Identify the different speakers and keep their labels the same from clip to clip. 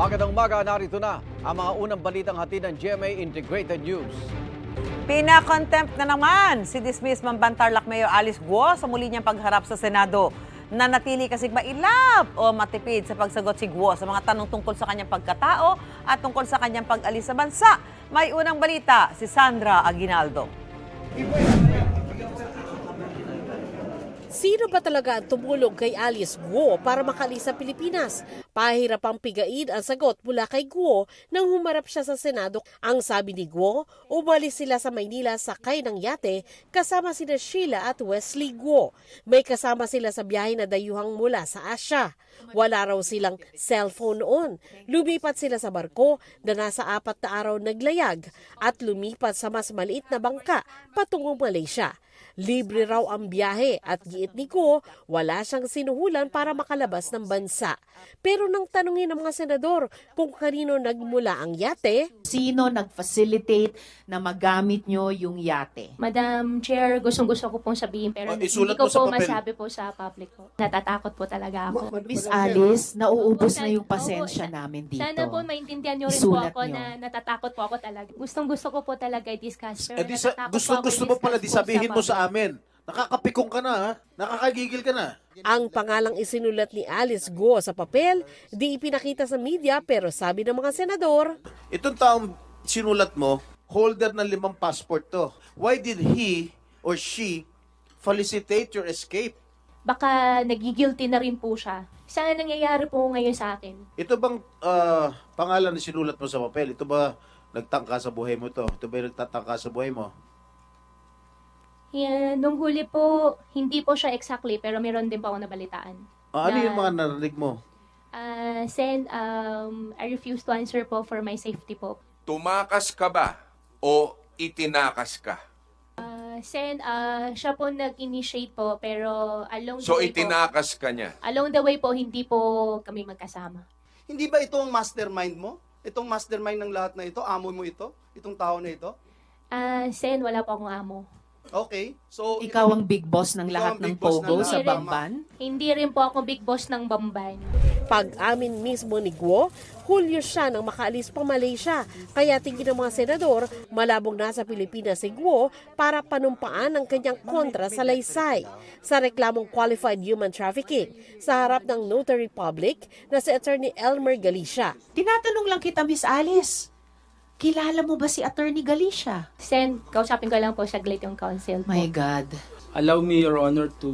Speaker 1: Magandang umaga, narito na ang mga unang balitang hatid ng GMA Integrated News.
Speaker 2: Pinakontempt na naman si dismiss Mambantarlak Mayor Alice Guo sa muli niyang pagharap sa Senado. Nanatili kasing mailap o matipid sa pagsagot si Guo sa mga tanong tungkol sa kanyang pagkatao at tungkol sa kanyang pag-alis sa bansa. May unang balita si Sandra Aguinaldo.
Speaker 3: Sino ba talaga ang tumulong kay Alice Guo para makalis sa Pilipinas? Pahirap ang pigain ang sagot mula kay Guo nang humarap siya sa Senado. Ang sabi ni Guo, umalis sila sa Maynila sakay ng yate kasama sina Sheila at Wesley Guo. May kasama sila sa biyahe na dayuhang mula sa Asia. Wala raw silang cellphone noon. Lumipat sila sa barko na nasa apat na araw naglayag at lumipat sa mas maliit na bangka patungong Malaysia. Libre raw ang biyahe at giit ni Ko, wala siyang sinuhulan para makalabas ng bansa. Pero nang tanungin ng mga senador kung kanino nagmula ang yate,
Speaker 4: Sino nag-facilitate na magamit nyo yung yate?
Speaker 5: Madam Chair, gustong-gusto ko pong sabihin pero
Speaker 6: Oh,
Speaker 5: hindi
Speaker 6: isulat
Speaker 5: ko
Speaker 6: mo sa
Speaker 5: po
Speaker 6: papel.
Speaker 5: masabi po sa public po. Natatakot po talaga ako.
Speaker 4: Miss Alice, nauubos na yung pasensya
Speaker 5: sa-
Speaker 4: namin dito.
Speaker 5: Sana po maintindihan niyo rin
Speaker 4: Isulat
Speaker 5: po ako
Speaker 4: niyo.
Speaker 5: na natatakot po ako talaga. Gustong-gusto ko po talaga i-discuss. Pero
Speaker 6: Eh, di sa,
Speaker 5: natatakot
Speaker 6: gusto,
Speaker 5: po ako
Speaker 6: gusto mo pala, di
Speaker 5: i-discuss po
Speaker 6: sabihin mo sa
Speaker 5: public.
Speaker 6: Amin. Nakakapikong ka na, ha? Nakakagigil ka na.
Speaker 3: ang pangalang isinulat ni Alice Guo sa papel, di ipinakita sa media pero sabi ng mga senador,
Speaker 6: Itong taong sinulat mo, holder ng limang passport to. Why did he or she felicitate your escape?
Speaker 5: Baka nagigilty na rin po siya. Sana nangyayari po ngayon sa akin.
Speaker 6: Ito bang ah, pangalan na sinulat mo sa papel? Ito ba nagtangka sa buhay mo to? Ito ba yung nagtatangka sa buhay mo?
Speaker 5: Yeah, nung huli po, hindi po siya exactly pero meron din po ako nabalitaan.
Speaker 6: Ah, ano
Speaker 5: Na-
Speaker 6: yung mga narinig mo?
Speaker 5: Ah, Sen, um, I refuse to answer po for my safety po.
Speaker 7: Tumakas ka ba o itinakas ka?
Speaker 5: Ah, Sen, ah, siya po nag-initiate po, pero along
Speaker 7: So
Speaker 5: the way po,
Speaker 7: itinakas ka niya.
Speaker 5: along the way po, hindi po kami magkasama.
Speaker 8: Hindi ba ito ang mastermind mo? Itong mastermind ng lahat na ito, amo mo ito? Itong tao na ito?
Speaker 5: Ah, Sen, wala po akong amo.
Speaker 8: Okay. So,
Speaker 4: Ikaw ang big boss ng lahat
Speaker 8: ang
Speaker 4: ng
Speaker 8: big boss ng
Speaker 4: Pogo
Speaker 8: lahat.
Speaker 4: sa. Bamban?
Speaker 5: Hindi rin po ako big boss ng Bamban.
Speaker 3: pag-amin mismo ni Guo, Hulyo siya nang makaalis pa Malaysia. Kaya tingin ng mga senador, malabong nasa Pilipinas si Guo para panumpaan ang kanyang kontra sa laysay sa reklamong qualified human trafficking sa harap ng notary public na si Attorney Elmer Galicia.
Speaker 4: Tinatanong lang kita, Miss Alice. Kilala mo ba si Attorney Galicia?
Speaker 5: Sen, kausapin ko lang po saglit yung council po.
Speaker 4: My God.
Speaker 9: allow me your honor to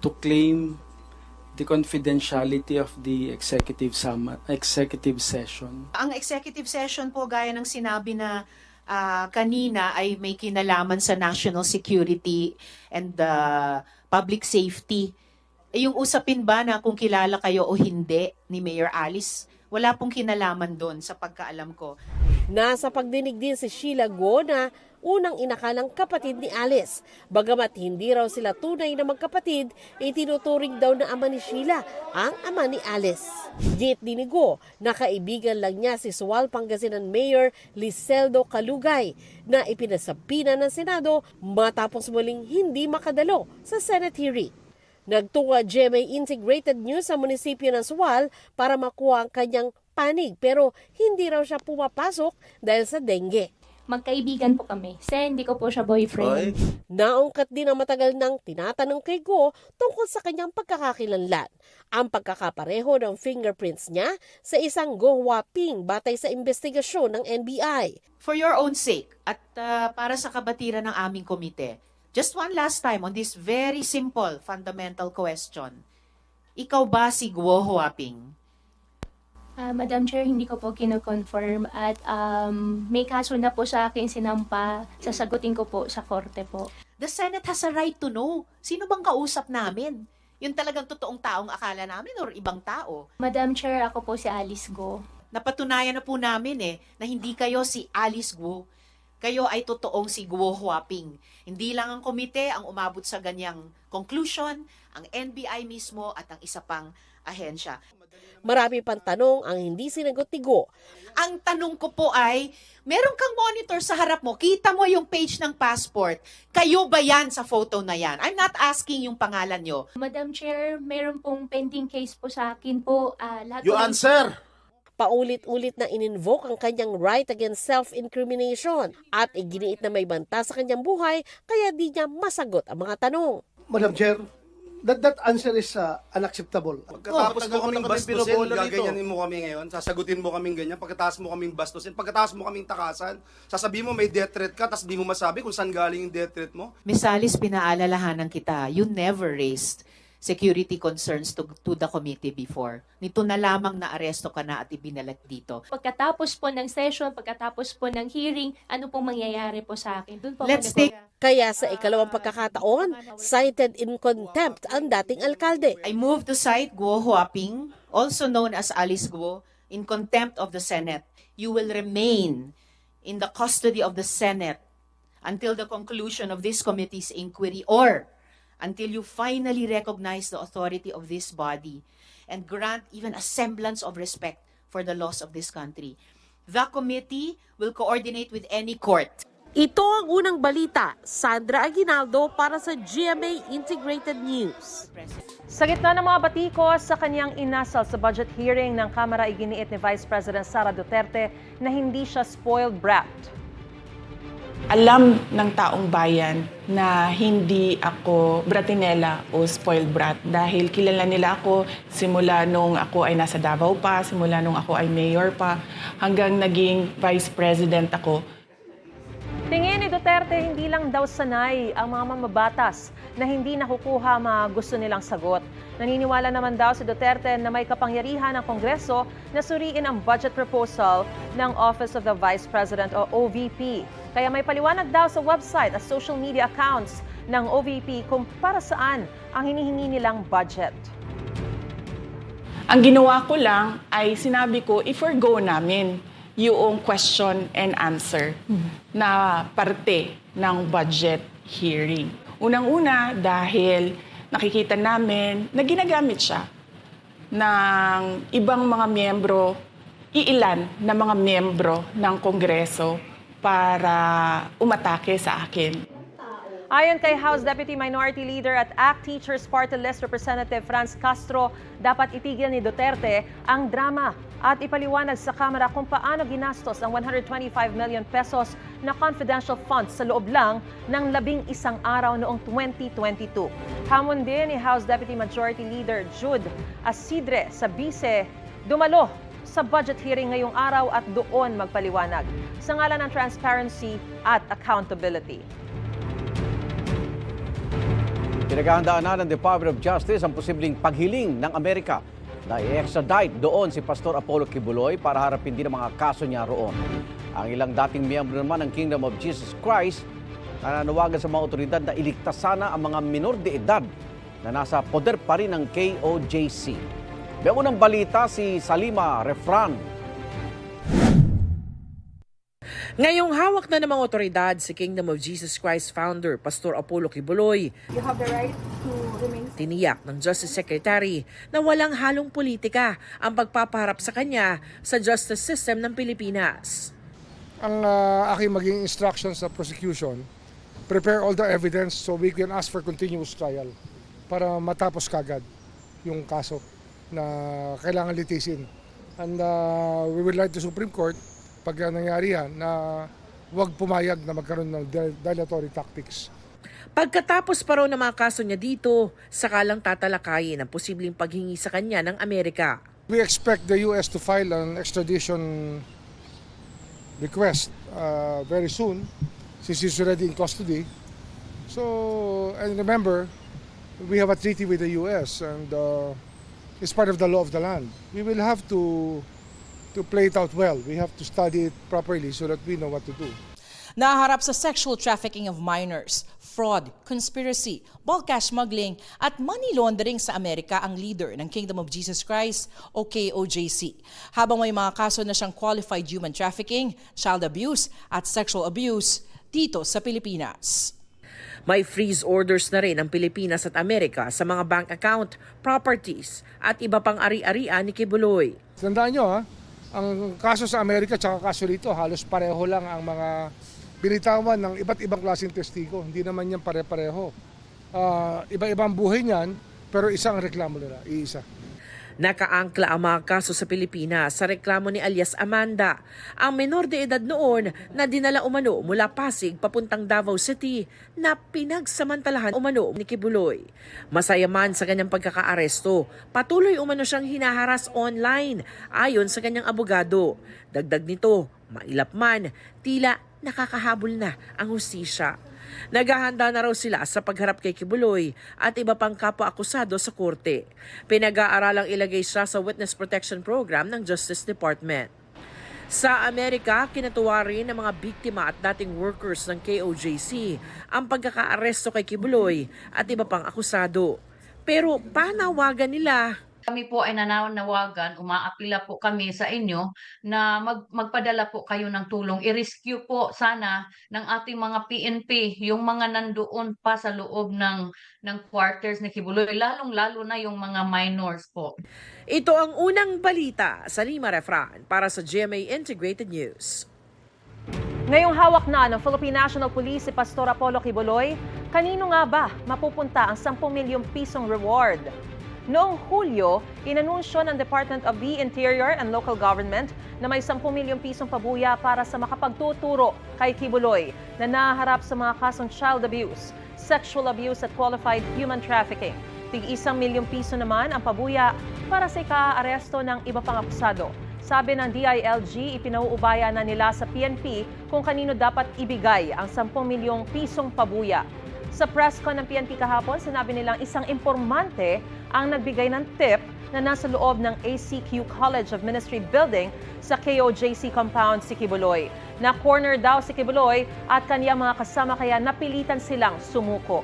Speaker 9: to claim the confidentiality of the executive summa, executive session
Speaker 4: Ang executive session po, gaya ng sinabi na ah, kanina, ay may kinalaman sa national security and uh, public safety. Eh, yung usapin ba na kung kilala kayo o hindi ni Mayor Alice, wala pong kinalaman doon sa pagkaalam ko.
Speaker 3: Nasa pagdinig din si Sheila Guo na unang inakalang kapatid ni Alice. Bagamat hindi raw sila tunay na magkapatid, itinuturing daw na ama ni Sheila ang ama ni Alice. Git din ni Guo na kaibigan lang niya si Sual Pangasinan Mayor Liseldo Calugay na ipinasapina ng Senado matapos muling hindi makadalo sa Senate hearing. Nagtunga GMA Integrated News sa munisipyo ng Suwal para makuha ang kanyang panig pero hindi raw siya pumapasok dahil sa dengue.
Speaker 5: Magkaibigan po kami. Sen, hindi ko po siya boyfriend.
Speaker 6: Oy,
Speaker 3: Naungkat din ang matagal nang tinatanong kay Go tungkol sa kanyang pagkakakilanlan. Ang pagkakapareho ng fingerprints niya sa isang Go Huaping batay sa investigasyon ng NBI.
Speaker 4: For your own sake at uh, para sa kabatiran ng aming komite, just one last time on this very simple fundamental question. Ikaw ba si Guo Huaping?
Speaker 5: Ah, Madam Chair, hindi ko po kino-confirm at um, may kaso na po sa akin sinampa. Sasagutin ko po sa korte po.
Speaker 4: The Senate has a right to know. Sino bang kausap namin? Yung talagang totoong taong akala namin or ibang tao?
Speaker 5: Madam Chair, ako po si Alice Go.
Speaker 4: Napatunayan na po namin eh na hindi kayo si Alice Guo. Kayo ay totoong si Guo Huaping. Hindi lang ang komite ang umabot sa ganyang conclusion, ang NBI mismo at ang isa pang ahensya.
Speaker 3: Marami pang tanong ang hindi sinagot ni Guo.
Speaker 4: Ang tanong ko po ay, meron kang monitor sa harap mo, kita mo yung page ng passport. Kayo ba yan sa photo na yan? I'm not asking yung pangalan nyo.
Speaker 5: Madam Chair, meron pong pending case po sa akin po. ah, lahat
Speaker 6: You
Speaker 5: po
Speaker 6: answer!
Speaker 3: Paulit-ulit na ininvoke ang kanyang right against self-incrimination at iginiit na may banta sa kanyang buhay kaya di niya masagot ang mga tanong.
Speaker 10: Madam Chair, that that answer is uh, unacceptable.
Speaker 8: Pagkatapos
Speaker 6: matagal
Speaker 8: mo kaming bastusin, gaganyanin mo kami ngayon, sasagutin mo kaming ganyan, pagkatapos mo kaming bastusin, pagkatapos mo kaming takasan, sasabihin mo may death threat ka, tapos di mo masabi kung saan galing yung death threat mo.
Speaker 4: Miss Alice, pinaalalahanan kita, you never raised security concerns to, to the committee before. Nito na lamang na aresto ka na at ibinalat dito.
Speaker 5: Pagkatapos po ng session, pagkatapos po ng hearing, ano pong mangyayari po sa akin? Doon po
Speaker 4: Let's take,
Speaker 3: Kaya sa ikalawang pagkakataon, cited in contempt ang dating alkalde.
Speaker 4: I move to cite Guo Huaping, also known as Alice Guo, in contempt of the Senate. You will remain in the custody of the Senate until the conclusion of this committee's inquiry or until you finally recognize the authority of this body and grant even a semblance of respect for the laws of this country. The committee will coordinate with any court
Speaker 3: Ito ang unang balita, Sandra Aguinaldo para sa GMA Integrated News.
Speaker 11: Sa gitna ng mga batikos sa kanyang inasal sa budget hearing ng Kamara, iginiit ni Vice President Sara Duterte na hindi siya spoiled brat.
Speaker 12: Alam ng taong bayan na hindi ako bratinela o spoiled brat dahil kilala nila ako simula nung ako ay nasa Davao pa, simula nung ako ay mayor pa, hanggang naging vice president ako.
Speaker 11: Tingin ni Duterte hindi lang daw sanay ang mga mamabatas na hindi nakukuha mga gusto nilang sagot. Naniniwala naman daw si Duterte na may kapangyarihan ng Kongreso na suriin ang budget proposal ng Office of the Vice President o OVP. Kaya may paliwanag daw sa website at social media accounts ng OVP kung para saan ang hinihingi nilang budget.
Speaker 12: Ang ginawa ko lang ay sinabi ko, i-forgo namin yung question and answer na parte ng budget hearing. Unang-una dahil nakikita namin na ginagamit siya ng ibang mga miyembro, iilan na mga miyembro ng Kongreso para umatake sa akin.
Speaker 11: Ayon kay House Deputy Minority Leader at ACT Teachers Party List Representative Franz Castro, dapat itigil ni Duterte ang drama at ipaliwanag sa Kamara kung paano ginastos ang 125 million pesos na confidential funds sa loob lang ng labing isang araw noong 2022. Hamon din ni House Deputy Majority Leader Jude Asidre sa bise dumalo sa budget hearing ngayong araw at doon magpaliwanag sa ngalan ng transparency at accountability.
Speaker 1: Pinaghahandaan na ng Department of Justice ang posibleng paghiling ng Amerika na i-extradite doon si Pastor Apollo Kibuloy para harapin din ang mga kaso niya roon. Ang ilang dating miyembro naman ng Kingdom of Jesus Christ nananawagan sa mga otoridad na iligtas sana ang mga minor de edad na nasa poder pa rin ng KOJC. May unang balita si Salima Refran
Speaker 13: Ngayong hawak na ng mga otoridad si Kingdom of Jesus Christ founder, Pastor Apollo Kibuloy. Tiniyak ng Justice Secretary na walang halong politika ang pagpapaharap sa kanya sa justice system ng Pilipinas.
Speaker 10: Ang uh, aking maging instruction sa prosecution, prepare all the evidence so we can ask for continuous trial para matapos kagad yung kaso na kailangan litisin. And uh, we would like the Supreme Court pag nangyari yan na huwag pumayag na magkaroon ng dil- dilatory tactics.
Speaker 13: Pagkatapos pa raw ng mga kaso niya dito, sakalang tatalakayin ang posibleng paghingi sa kanya ng Amerika.
Speaker 10: We expect the U.S. to file an extradition request uh, very soon since he's already in custody. So, and remember, we have a treaty with the U.S. and uh, it's part of the law of the land. We will have to to play it out well. We have to study it properly so that we know what to do.
Speaker 12: Naharap sa sexual trafficking of minors, fraud, conspiracy, bulk cash smuggling at money laundering sa Amerika ang leader ng Kingdom of Jesus Christ o KOJC. Habang may mga kaso na siyang qualified human trafficking, child abuse at sexual abuse dito sa Pilipinas.
Speaker 13: May freeze orders na rin ang Pilipinas at Amerika sa mga bank account, properties at iba pang ari-arian ni Kibuloy.
Speaker 10: Tandaan nyo ha, ang kaso sa Amerika at kaso rito halos pareho lang ang mga binitawan ng iba't ibang klaseng testigo. Hindi naman yan pare-pareho. Ah, iba-ibang buhay niyan, pero isang reklamo nila, iisa.
Speaker 13: Nakaangkla ang mga kaso sa Pilipinas sa reklamo ni alias Amanda, ang menor de edad noon na dinala umano mula Pasig papuntang Davao City na pinagsamantalahan umano ni Kibuloy. Masaya man sa kanyang pagkakaaresto, patuloy umano siyang hinaharas online ayon sa kanyang abogado. Dagdag nito, mailap man, tila nakakahabol na ang hustisya. Naghahanda na raw sila sa pagharap kay Kibuloy at iba pang kapwa-akusado sa korte. Pinag-aaralang ilagay siya sa Witness Protection Program ng Justice Department. Sa Amerika, kinatuwa rin ng mga biktima at dating workers ng KOJC ang pagkakaaresto kay Kibuloy at iba pang akusado. Pero panawagan nila
Speaker 14: Kami po ay nananawagan, umaapila po kami sa inyo na mag, magpadala po kayo ng tulong. I-rescue po sana ng ating mga PNP, yung mga nandoon pa sa loob ng, ng quarters ni Kibuloy, lalong-lalo na yung mga minors po.
Speaker 13: Ito ang unang balita sa Lima Refran para sa GMA Integrated News.
Speaker 11: Ngayong hawak na ng Philippine National Police si Pastor Apollo Kibuloy, kanino nga ba mapupunta ang 10 milyong pisong reward? Noong Hulyo, inanunsyo ng Department of the Interior and Local Government na may 10 milyong pisong pabuya para sa makapagtuturo kay Kibuloy na naharap sa mga kasong child abuse, sexual abuse at qualified human trafficking. Tig isang milyong piso naman ang pabuya para sa ikaaresto ng iba pang akusado. Sabi ng DILG, ipinauubaya na nila sa PNP kung kanino dapat ibigay ang 10 milyong pisong pabuya. Sa press con ng PNP kahapon, sinabi nilang isang informante ang nagbigay ng tip na nasa loob ng ACQ College of Ministry Building sa KOJC compound si Kibuloy. Na corner daw si Kibuloy at kanyang mga kasama kaya napilitan silang sumuko.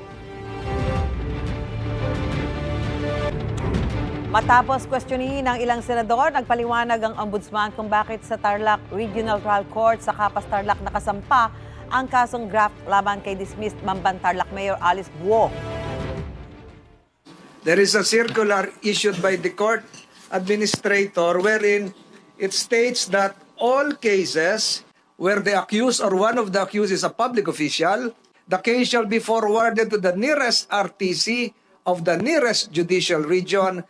Speaker 2: Matapos questionin ng ilang senador, nagpaliwanag ang ombudsman kung bakit sa Tarlac Regional Trial Court sa Kapas Tarlac nakasampa ang kasong graft laban kay dismissed Mamban Tarlac Mayor Alice Guo.
Speaker 15: There is a circular issued by the court administrator wherein it states that all cases where the accused or one of the accused is a public official, the case shall be forwarded to the nearest RTC of the nearest judicial region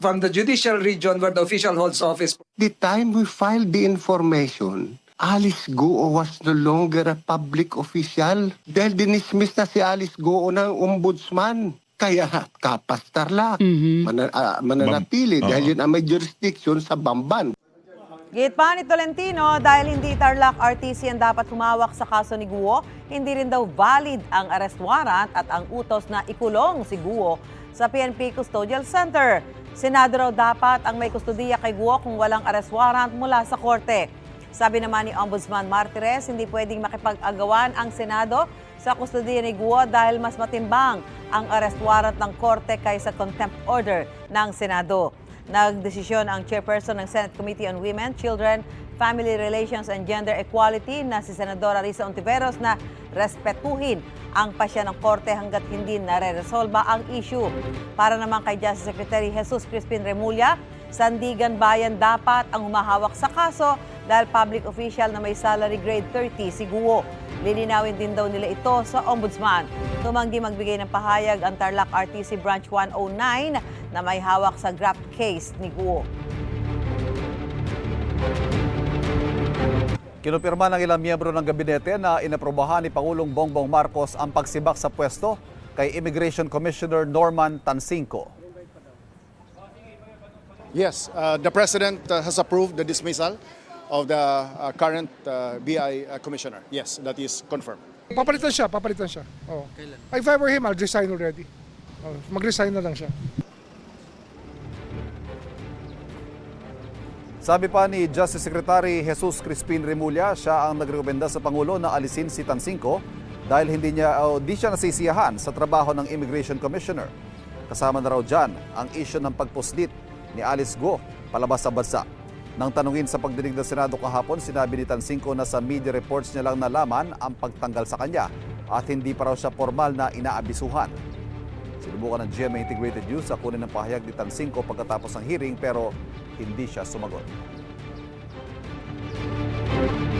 Speaker 15: from the judicial region where the official holds office.
Speaker 16: The time we filed the information, Alice Goo was no longer a public official dahil dinismiss na si Alice Goo ng ombudsman. Kaya kapas tarlak, Mana- ah, mananatili dahil yun ang may jurisdiction sa Bamban.
Speaker 2: Gate pa ni Tolentino dahil hindi Tarlac RTC ang dapat humawak sa kaso ni Guo, hindi rin daw valid ang arrest warrant at ang utos na ikulong si Guo sa PNP Custodial Center. Senado raw dapat ang may kustodiya kay Guo kung walang arrest warrant mula sa korte. Sabi naman ni Ombudsman Martires, hindi pwedeng makipag-agawan ang Senado sa kustodiya ni Guo dahil mas matimbang ang arrest warrant ng korte kaysa contempt order ng Senado. Nagdesisyon ang chairperson ng Senate Committee on Women, Children, Family Relations and Gender Equality na si Senadora Risa Ontiveros na respetuhin ang pasya ng korte hanggat hindi nare-resolba ang issue. Para naman kay Justice Secretary Jesus Crispin Remulla, Sandigan Bayan dapat ang humahawak sa kaso dahil public official na may salary grade 30 si Guo. Lilinawin din daw nila ito sa ombudsman. Tumanggi magbigay ng pahayag ang Tarlac RTC Branch 109 na may hawak sa graft case ni Guo.
Speaker 1: Kinupirma ng ilang miyembro ng gabinete na inaprobahan ni Pangulong Bongbong Marcos ang pagsibak sa pwesto kay Immigration Commissioner Norman Tansinco.
Speaker 17: Yes, uh, the President uh, has approved the dismissal of the uh, current uh, BI uh, Commissioner. Yes, that is confirmed.
Speaker 10: Papalitan siya, papalitan siya. Oh. If I were him, I'll resign already. Oh, mag-resign na lang siya.
Speaker 1: Sabi pa ni Justice Secretary Jesus Crispin Remulla, siya ang nagrekomenda sa Pangulo na alisin si Tansinco dahil hindi niya o di siya nasisiyahan sa trabaho ng Immigration Commissioner. Kasama na raw dyan ang issue ng pagpuslit ni Alice Go palabas sa bansa. Nang tanungin sa pagdinig ng Senado kahapon, sinabi ni Tansinco na sa media reports niya lang nalaman ang pagtanggal sa kanya
Speaker 18: at hindi pa raw siya formal na inaabisuhan. Sinubukan ng GMA Integrated News sa kunin ng pahayag ni Tansinko pagkatapos ng hearing pero hindi siya sumagot.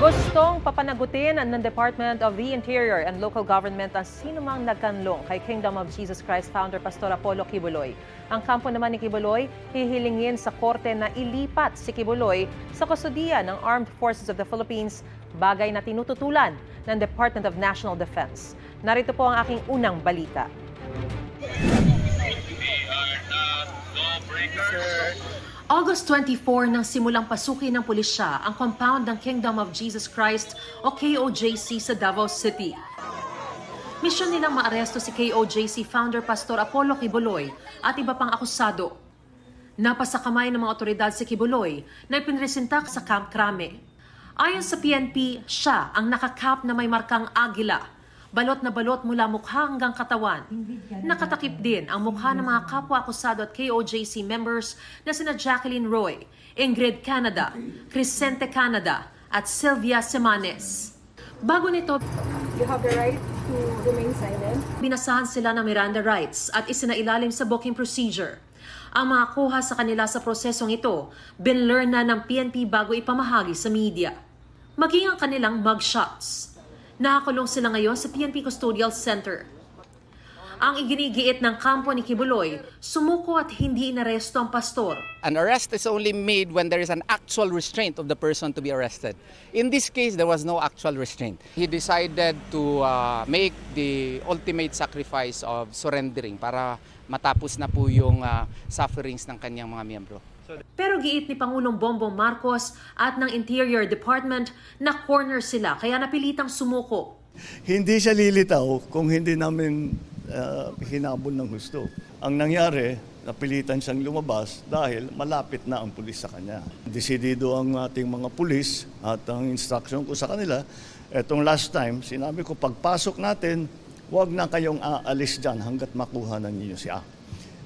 Speaker 11: Gustong papanagutin ng Department of the Interior and Local Government ang sinumang nagkanlong kay Kingdom of Jesus Christ founder Pastor Apollo Kibuloy. Ang kampo naman ni Kibuloy hihilingin sa korte na ilipat si Kibuloy sa kustodiya ng Armed Forces of the Philippines, bagay na tinututulan ng Department of National Defense. Narito po ang aking unang balita. August 24 nang simulang pasukin ng pulisya ang compound ng Kingdom of Jesus Christ o KOJC sa Davao City. Misyon nilang maaresto si KOJC founder Pastor Apollo Kibuloy at iba pang akusado. Napasa kamay ng mga otoridad si Kibuloy na ipinresentak sa Camp Crame. Ayon sa PNP, siya ang nakakap na may markang agila, balot na balot mula mukha hanggang katawan. Nakatakip din ang mukha ng mga kapwa-akusado at KOJC members na sina Jacqueline Roy, Ingrid Canada, Crescente Canada at Sylvia Semanes. Bago nito,
Speaker 19: You have the right to remain silent.
Speaker 11: Binasahan sila ng Miranda rights at isinailalim sa booking procedure. Ang mga kuha sa kanila sa prosesong ito, binlearn na ng PNP bago ipamahagi sa media. Maging ang kanilang mugshots. Nakakulong sila ngayon sa PNP Custodial Center. Ang iginigiit ng kampo ni Kibuloy, sumuko at hindi inaresto ang pastor.
Speaker 20: An arrest is only made when there is an actual restraint of the person to be arrested. In this case, there was no actual restraint. He decided to uh, make the ultimate sacrifice of surrendering para matapos na po yung uh, sufferings ng kanyang mga miyembro.
Speaker 11: Pero giit ni Pangulong Bongbong Marcos at ng Interior Department na corner sila kaya napilitang sumuko.
Speaker 21: Hindi siya lilitaw kung hindi namin uh, hinabol ng gusto. Ang nangyari, napilitan siyang lumabas dahil malapit na ang pulis sa kanya. Desidido ang ating mga pulis at ang instruction ko sa kanila, etong last time, sinabi ko, pagpasok natin, huwag na kayong aalis dyan hanggat makuha na ninyo siya.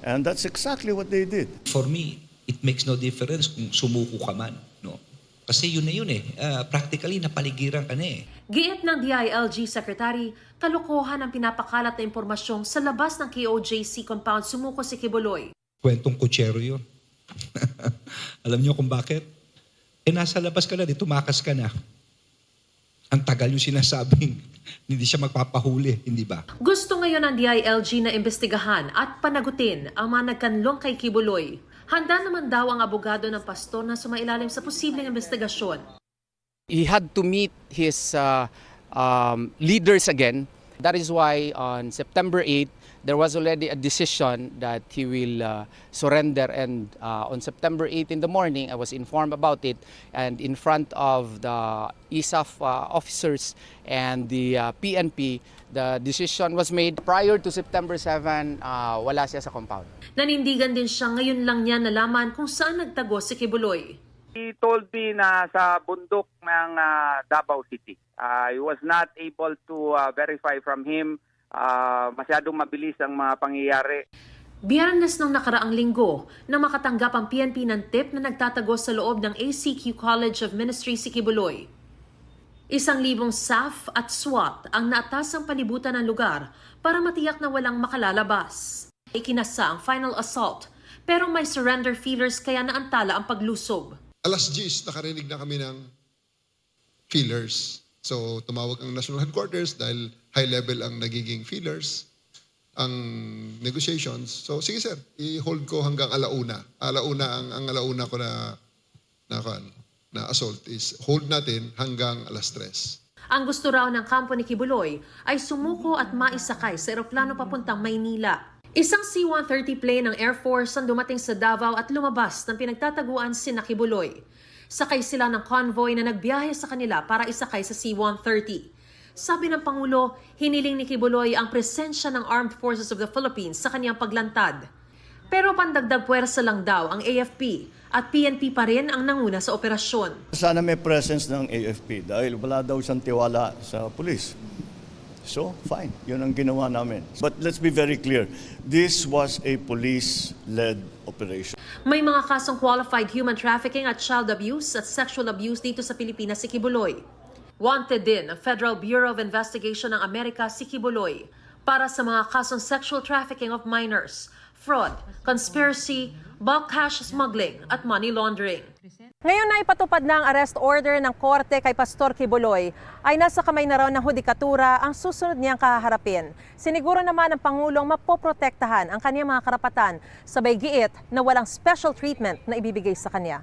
Speaker 21: And that's exactly what they did.
Speaker 22: For me, it makes no difference kung sumuko ka man. No? Kasi yun na yun eh. Ah, practically, napaligiran ka na eh.
Speaker 11: Giit ng DILG Secretary, kalokohan ang pinapakalat na impormasyong sa labas ng KOJC compound sumuko si Kibuloy.
Speaker 22: Kwentong kutsero yun. Alam niyo kung bakit? Eh, nasa labas ka na, di tumakas ka na. Ang tagal yung sinasabing hindi siya magpapahuli, hindi ba?
Speaker 11: Gusto ngayon ng DILG na imbestigahan at panagutin ang mga nagkanlong kay Kibuloy. Handa naman daw ang abogado ng pastor na sumailalim sa posibleng investigasyon.
Speaker 20: He had to meet his uh, um, leaders again. That is why on September 8, there was already a decision that he will uh, surrender. And uh, on September 8 in the morning, I was informed about it. And in front of the ISAF uh, officers and the uh, PNP, the decision was made prior to September 7, uh, wala siya sa compound.
Speaker 11: Nanindigan din siya ngayon lang niya nalaman kung saan nagtago si Kibuloy.
Speaker 23: He told me na sa bundok ng ah, Davao City. Ah, I was not able to ah, verify from him. Ah, masyadong mabilis ang mga pangyayari.
Speaker 11: Biyernes ng nakaraang linggo na makatanggap ang PNP ng tip na nagtatago sa loob ng ACQ College of Ministry si Kibuloy. Isang libong SAF at SWAT ang naatasang palibutan ng lugar para matiyak na walang makalalabas. Ikinasa ang final assault pero may surrender feelers kaya naantala ang paglusob.
Speaker 24: Alas 10, nakarinig na kami ng feelers. So, tumawag ang national headquarters dahil high level ang nagiging feelers, ang negotiations. So, sige sir, i-hold ko hanggang alauna. Alauna, ang, ang alauna ko na, na, kan- na assault is hold natin hanggang alas 3.
Speaker 11: Ang gusto raw ng kampo ni Kibuloy ay sumuko at maisakay sa eroplano papuntang Maynila. Isang C-130 plane ng Air Force ang dumating sa Davao at lumabas ng pinagtataguan si Nakibuloy. Sakay sila ng convoy na nagbiyahe sa kanila para isakay sa C-130. Sabi ng Pangulo, hiniling ni Kibuloy ang presensya ng Armed Forces of the Philippines sa kanyang paglantad. Pero pandagdag puwersa lang daw ang AFP at PNP pa rin ang nanguna sa operasyon.
Speaker 21: Sana may presence ng AFP dahil wala daw siyang tiwala sa pulis. So, fine. Yun ang ginawa namin. But let's be very clear. This was a police-led operation.
Speaker 11: May mga kasong qualified human trafficking at child abuse at sexual abuse dito sa Pilipinas si Kibuloy. Wanted din ng Federal Bureau of Investigation ng Amerika si Kibuloy para sa mga kasong sexual trafficking of minors, fraud, conspiracy, bulk cash smuggling at money laundering. Ngayon na ipatupad na ang arrest order ng korte kay Pastor Kibuloy ay nasa kamay na raw ng hudikatura ang susunod niyang kaharapin. Siniguro naman ng Pangulong mapoprotektahan ang kanyang mga karapatan sabay giit na walang special treatment na ibibigay sa kanya.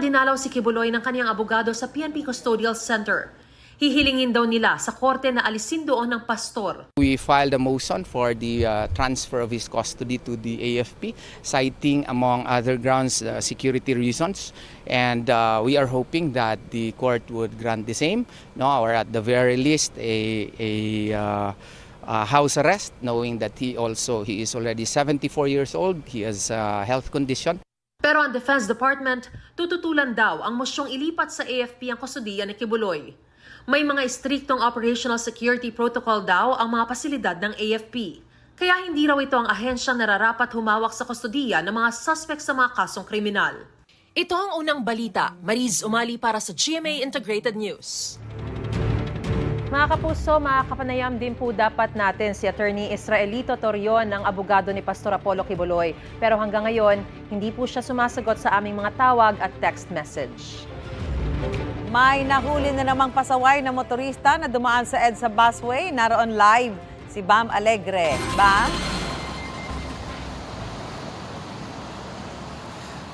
Speaker 11: Dinalaw si Kibuloy ng kanyang abogado sa PNP Custodial Center. Hihilingin daw nila sa korte na alisin doon ng pastor.
Speaker 20: We filed a motion for the uh, transfer of his custody to the AFP, citing, among other grounds, uh, security reasons. And uh, we are hoping that the court would grant the same, no, or at the very least, a, a, uh, a house arrest, knowing that he also he is already 74 years old. He has a health condition.
Speaker 11: Pero ang Defense Department, tututulan daw ang mosyong ilipat sa AFP ang kustodiya ni Kibuloy. May mga istriktong operational security protocol daw ang mga pasilidad ng AFP. Kaya hindi raw ito ang ahensyang nararapat humawak sa kustodiya ng mga suspect sa mga kasong kriminal. Ito ang unang balita. Mariz Umali para sa GMA Integrated News. Mga kapuso, mga kapanayam din po dapat natin si Attorney Israelito Torion ng abogado ni Pastor Apollo Kibuloy. Pero hanggang ngayon, hindi po siya sumasagot sa aming mga tawag at text message.
Speaker 2: May nahuli na namang pasaway na motorista na dumaan sa EDSA busway. Naroon live si Bam Alegre. Bam?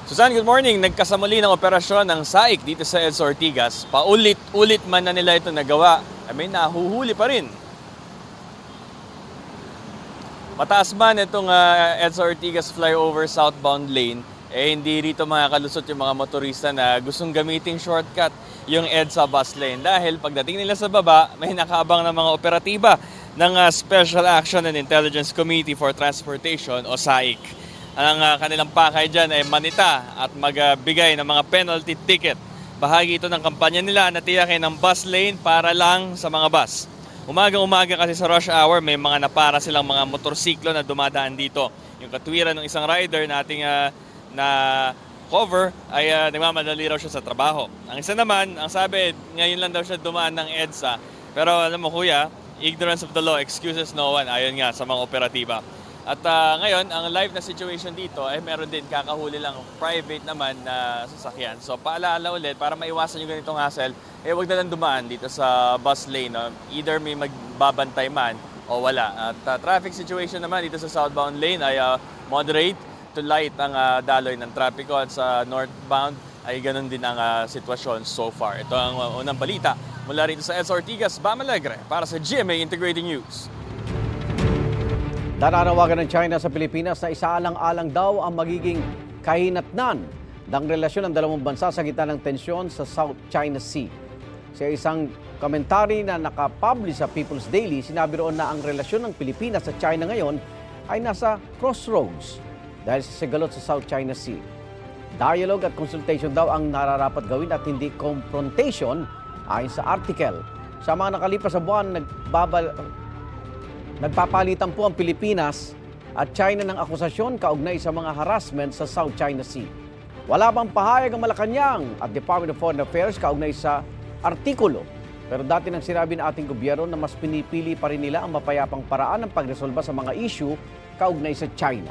Speaker 25: Susan, good morning. Nagkasamuli ng operasyon ng SAIC dito sa EDSA Ortigas. Paulit-ulit man na nila ito nagawa, ay may nahuhuli pa rin. Mataas man itong uh, EDSA Ortigas flyover southbound lane, eh hindi rito makakalusot yung mga motorista na gustong gamiting shortcut yung EDSA bus lane. Dahil pagdating nila sa baba, may nakaabang ng mga operatiba ng uh, Special Action and Intelligence Committee for Transportation o SAIC. Ang uh, kanilang pakay dyan ay manita at magbigay ng mga penalty ticket. Bahagi ito ng kampanya nila na tiyakin ng bus lane para lang sa mga bus. Umaga-umaga kasi sa rush hour, may mga napara silang mga motorsiklo na dumadaan dito. Yung katwiran ng isang rider na ating uh, na cover ay uh, nagmamadali raw siya sa trabaho. Ang isa naman, ang sabi, ngayon lang daw siya dumaan ng EDSA. Pero alam mo kuya, ignorance of the law excuses no one. Ayon nga sa mga operatiba. At uh, ngayon, ang live na situation dito ay meron din kakahuli lang private naman na sasakyan. So paalaala ulit, para maiwasan yung ganitong hassle, eh wag na lang dumaan dito sa bus lane. No? Either may magbabantay man o wala. At uh, traffic situation naman dito sa southbound lane ay uh, moderate to light ang uh, daloy ng trapiko at sa northbound ay ganun din ang uh, sitwasyon so far. Ito ang uh, unang balita mula rito sa EDSA Ortigas, Bam Alegre para sa GMA Integrated News.
Speaker 1: Nananawagan ng China sa Pilipinas na isaalang-alang daw ang magiging kahinatnan ng relasyon ng dalawang bansa sa gitna ng tensyon sa South China Sea. Sa isang komentary na nakapublish sa People's Daily, sinabi roon na ang relasyon ng Pilipinas sa China ngayon ay nasa crossroads dahil sa sigalot sa South China Sea. Dialogue at consultation daw ang nararapat gawin at hindi confrontation ayon sa article. Sa mga nakalipas sa buwan, nagbabal, Nagpapalitan po ang Pilipinas at China ng akusasyon kaugnay sa mga harassment sa South China Sea. Wala bang pahayag ang Malacanang at Department of Foreign Affairs kaugnay sa artikulo. Pero dati nang sinabi ng ating gobyerno na mas pinipili pa rin nila ang mapayapang paraan ng pagresolba sa mga issue kaugnay sa China.